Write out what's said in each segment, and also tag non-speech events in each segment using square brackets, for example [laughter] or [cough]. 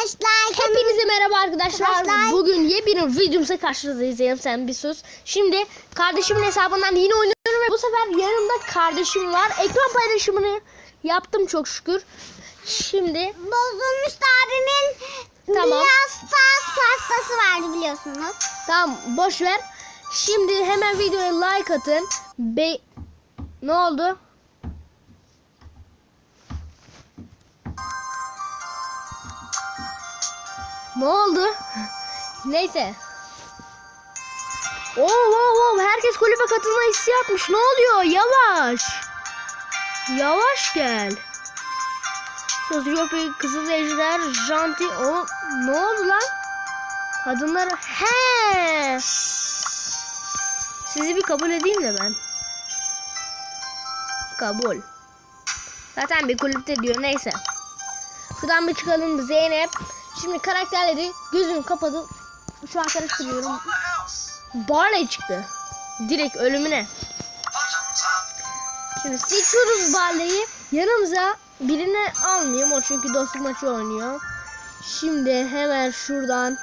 arkadaşlar. Hepinize merhaba arkadaşlar. Arkadaşlar. Bugün yepyeni videomuzda karşınızdayız. Zeynep sen bir sus. Şimdi kardeşimin hesabından yine oynuyorum ve bu sefer yanımda kardeşim var. Ekran paylaşımını yaptım çok şükür. Şimdi Bozulmuş abimin Tamam. biraz pas pastası vardı biliyorsunuz. tamam boş ver. Şimdi hemen videoya like atın. Be ne oldu? Ne oldu? Neyse. Oo, oo, oo, herkes kulübe katılma isteği atmış. Ne oluyor? Yavaş. Yavaş gel. Sosyopi, Kızıl Ejder, Janti. O ne oldu lan? Kadınlar he. Sizi bir kabul edeyim de ben. Kabul. Zaten bir kulüpte diyor neyse. Şuradan bir çıkalım Zeynep. Şimdi karakterleri gözümü kapatıp şu an karıştırıyorum. Barley çıktı. Direkt ölümüne. Şimdi seçiyoruz Barley'i. Yanımıza birini almayayım. O çünkü dostluk maçı oynuyor. Şimdi hemen şuradan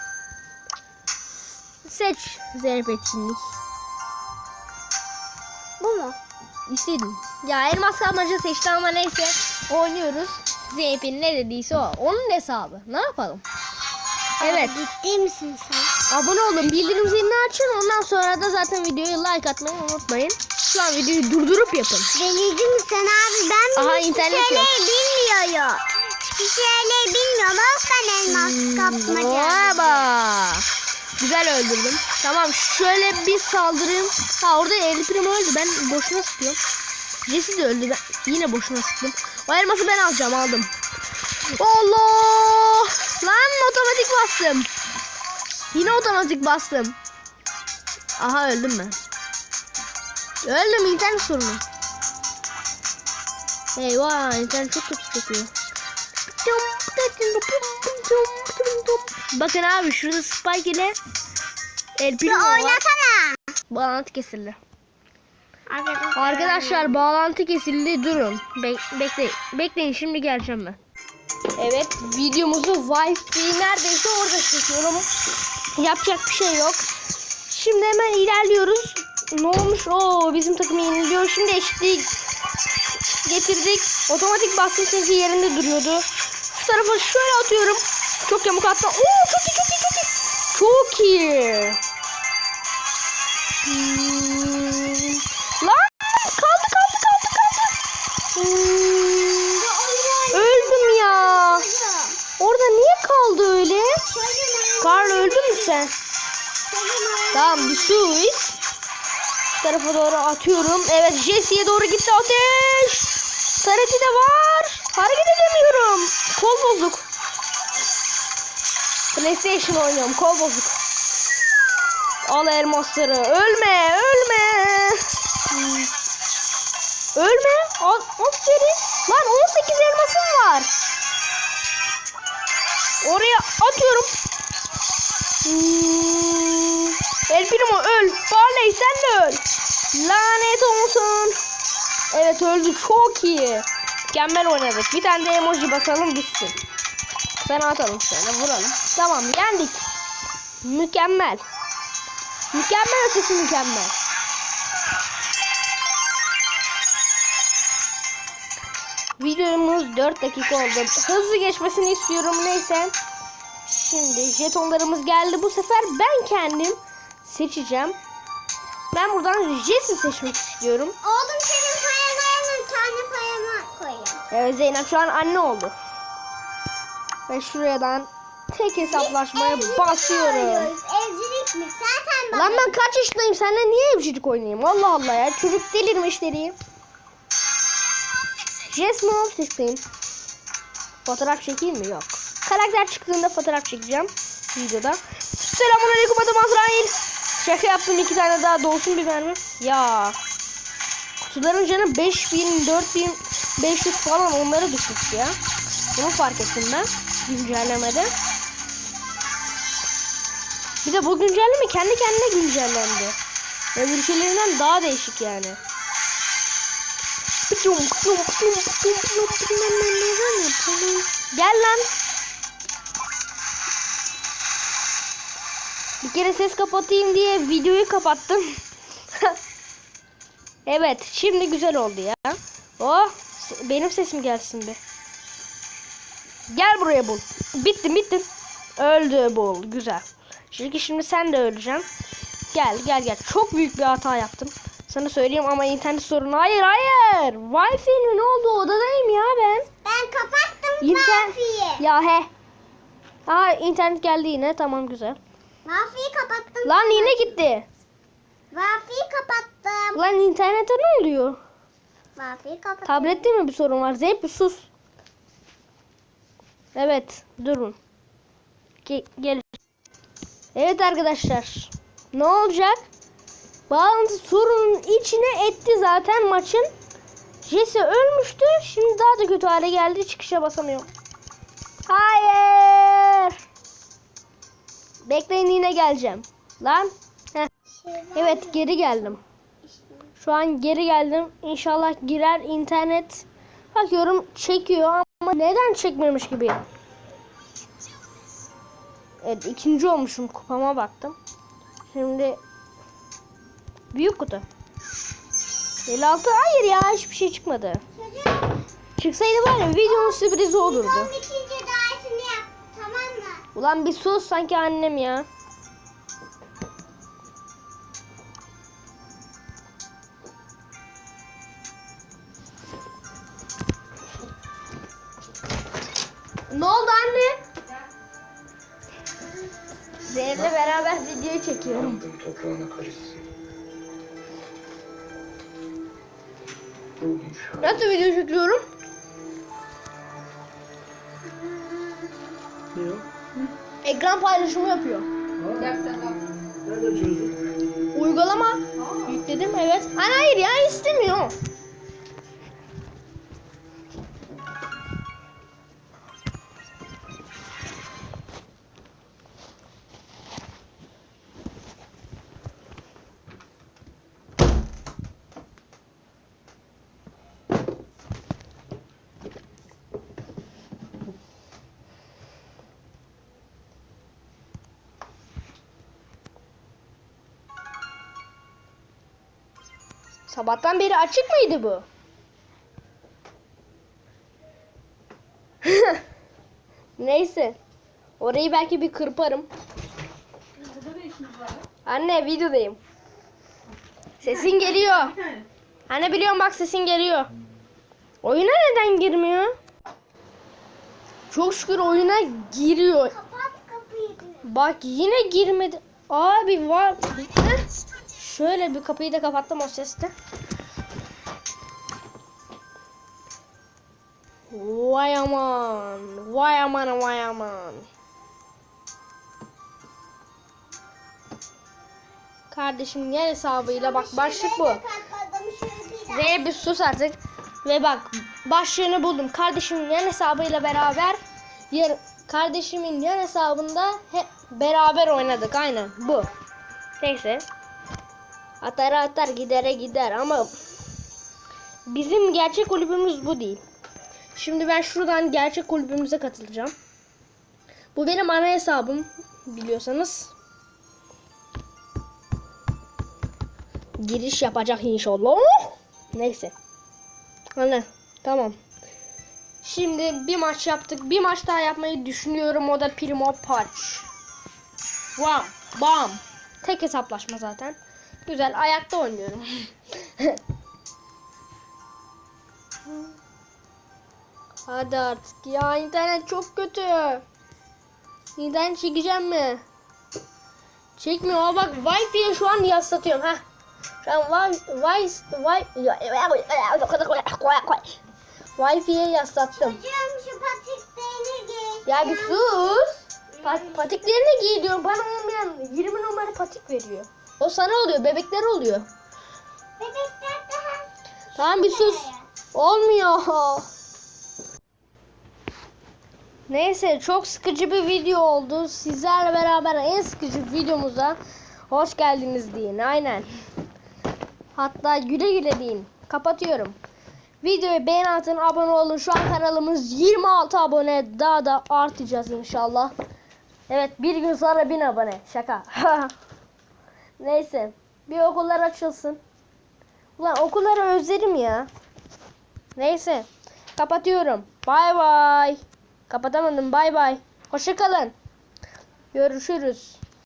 seç Zeynep etkinlik. Bu mu? İstedim. Ya elmas kalmaca seçti ama neyse oynuyoruz. Zeynep'in ne dediyse o. Onun hesabı. Ne yapalım? Evet. Ciddi misin sen? Abone olun. Bildirim zilini açın. Ondan sonra da zaten videoyu like atmayı unutmayın. Şu an videoyu durdurup yapın. Delirdin mi sen abi? Ben Aha, hiçbir internet şeyleri yok. bilmiyorum. Hiçbir şeyleri bilmiyorum. Ben elmas Hmm, kapmaca. Vaba. Güzel öldürdüm. Tamam şöyle bir saldırayım. Ha orada El Primo öldü. Ben boşuna sıkıyorum. Jesse de öldü. Ben yine boşuna sıktım. O elması ben alacağım aldım. Allah! Lan otomatik bastım. Yine otomatik bastım. Aha öldüm ben. Öldüm internet sorunu. Eyvah internet çok kötü çekiyor. Bakın abi şurada Spike ile El Primo var. oynasana. Bağlantı kesildi. Arkadaşlar. Bağlantı kesildi durun. Be- bekleyin. Bekleyin şimdi geleceğim ben. Evet videomuzu Wi-Fi neredeyse orada çekiyorum. Yapacak bir şey yok. Şimdi hemen ilerliyoruz. Ne olmuş? Oo bizim takım yeniliyor. Şimdi eşitliği getirdik. Otomatik bastım çünkü yerinde duruyordu. Şu tarafa şöyle atıyorum. Çok yamuk attım. Oo çok iyi çok iyi çok iyi. Çok iyi. Tamam. Şu tarafa doğru atıyorum. Evet Jesse'ye doğru gitti ateş. Tareti de var. Hareket edemiyorum. Kol bozuk. PlayStation oynuyorum. Kol bozuk. Al elmasları. Ölme. Ölme. Ölme. Al, seri. Lan 18 elmasım var. Oraya atıyorum. El Primo öl. Barley sen de öl. Lanet olsun. Evet öldü. Çok iyi. Mükemmel oynadık. Bir tane de emoji basalım bitsin. Sen atalım şöyle vuralım. Tamam yendik. Mükemmel. Mükemmel ötesi mükemmel. Videomuz 4 dakika oldu. Hızlı geçmesini istiyorum neyse. Şimdi jetonlarımız geldi. Bu sefer ben kendim seçeceğim. Ben buradan Jesse seçmek istiyorum. Oğlum senin payalarını tane payama koyayım. Evet Zeynep şu an anne oldu. Ve şuradan tek hesaplaşmaya Evcilik basıyorum. Evcilik mi? Zaten bana. Lan ben kaç yaşındayım? Seninle niye evcilik oynayayım? Allah Allah ya. Çocuk delirmiş deli. Jess mi seçeyim? Fotoğraf çekeyim mi? Yok. Karakter çıktığında fotoğraf çekeceğim. Videoda. Selamun aleyküm adım Azrail. Şaka yaptım iki tane daha dolsun bir mermi. Ya. Kutuların canı 5000, 4000, 500 falan onlara düşmüş ya. Bunu fark ettim ben. Güncellemede. Bir de bu güncelleme kendi kendine güncellendi. Öbürkülerinden daha değişik yani. Gel lan. Kere ses kapatayım diye videoyu kapattım. [laughs] evet şimdi güzel oldu ya. Oh benim sesim gelsin bir. Gel buraya bul. Bittim bittim. Öldü bul. Güzel. Çünkü şimdi sen de öleceksin. Gel gel gel. Çok büyük bir hata yaptım. Sana söyleyeyim ama internet sorunu. Hayır hayır. Wi-Fi'nin ne oldu odadayım ya ben. Ben kapattım İnter- Mafi'yi. Ya he. Aa internet geldi yine. Tamam güzel. Mafi'yi kapattım. Lan yine gitti. Mafi'yi kapattım. Lan internete ne oluyor? Mafi'yi kapattım. Tablette mi bir sorun var? Zeynep bir sus. Evet durun. Ge- gel. Evet arkadaşlar. Ne olacak? Bağlantı sorunun içine etti zaten maçın. Jesse ölmüştü. Şimdi daha da kötü hale geldi. Çıkışa basamıyorum. Hayır. Bekleyin yine geleceğim. Lan. Heh. Evet geri geldim. Şu an geri geldim. İnşallah girer internet. Bakıyorum çekiyor ama neden çekmemiş gibi. Evet ikinci olmuşum kupama baktım. Şimdi büyük kutu. 56 hayır ya hiçbir şey çıkmadı. Çıksaydı var ya videonun sürprizi olurdu. Ulan bir sus sanki annem ya. Ne oldu anne? Zeynep'le beraber video çekiyorum. Toprağına karışsın. Nasıl video çekiyorum? Ekran paylaşımı yapıyor. Uygulama. Yükledim evet. Ana hayır ya istemiyor. Sabahtan beri açık mıydı bu? [laughs] Neyse. Orayı belki bir kırparım. Anne videodayım. Sesin geliyor. Anne biliyorum bak sesin geliyor. Oyuna neden girmiyor? Çok şükür oyuna giriyor. Kapat kapıyı. Bak yine girmedi. Abi var. Şöyle bir kapıyı da kapattım o seste. Vay aman. Vay aman vay aman. Kardeşim gel hesabıyla bak başlık bu. Bir daha. Zeynep bir sus artık. Ve bak başlığını buldum. Kardeşimin yan hesabıyla beraber yer, kardeşimin yan hesabında hep beraber oynadık. Aynen bu. Neyse. Atar atar gidere gider ama bizim gerçek kulübümüz bu değil. Şimdi ben şuradan gerçek kulübümüze katılacağım. Bu benim ana hesabım biliyorsanız. Giriş yapacak inşallah. Neyse. Anne tamam. Şimdi bir maç yaptık. Bir maç daha yapmayı düşünüyorum. O da Primo Patch. Bam. Bam. Tek hesaplaşma zaten. Güzel. Ayakta oynuyorum. [laughs] Hadi artık ya internet çok kötü. İnternet çekeceğim mi? Çekmiyor bak Wi-Fi'ye şu an yaslatıyorum ha. Şu an Wi Wi Wi Wi-Fi'ye yaslattım. Çocuğum şu patiklerini giy. Ya bir sus. Pat patiklerini giy diyor. Bana olmayan 20 numara patik veriyor. O sana oluyor. Bebekler oluyor. Bebekler daha. Tamam bir sus. Olmuyor. Neyse çok sıkıcı bir video oldu. Sizlerle beraber en sıkıcı videomuza hoş geldiniz deyin. Aynen. Hatta güle güle deyin. Kapatıyorum. Videoyu beğen atın, abone olun. Şu an kanalımız 26 abone. Daha da artacağız inşallah. Evet bir gün sonra bin abone. Şaka. [laughs] Neyse. Bir okullar açılsın. Ulan okulları özledim ya. Neyse. Kapatıyorum. Bay bay. Kapatamadım. Bay bay. Hoşçakalın. Görüşürüz.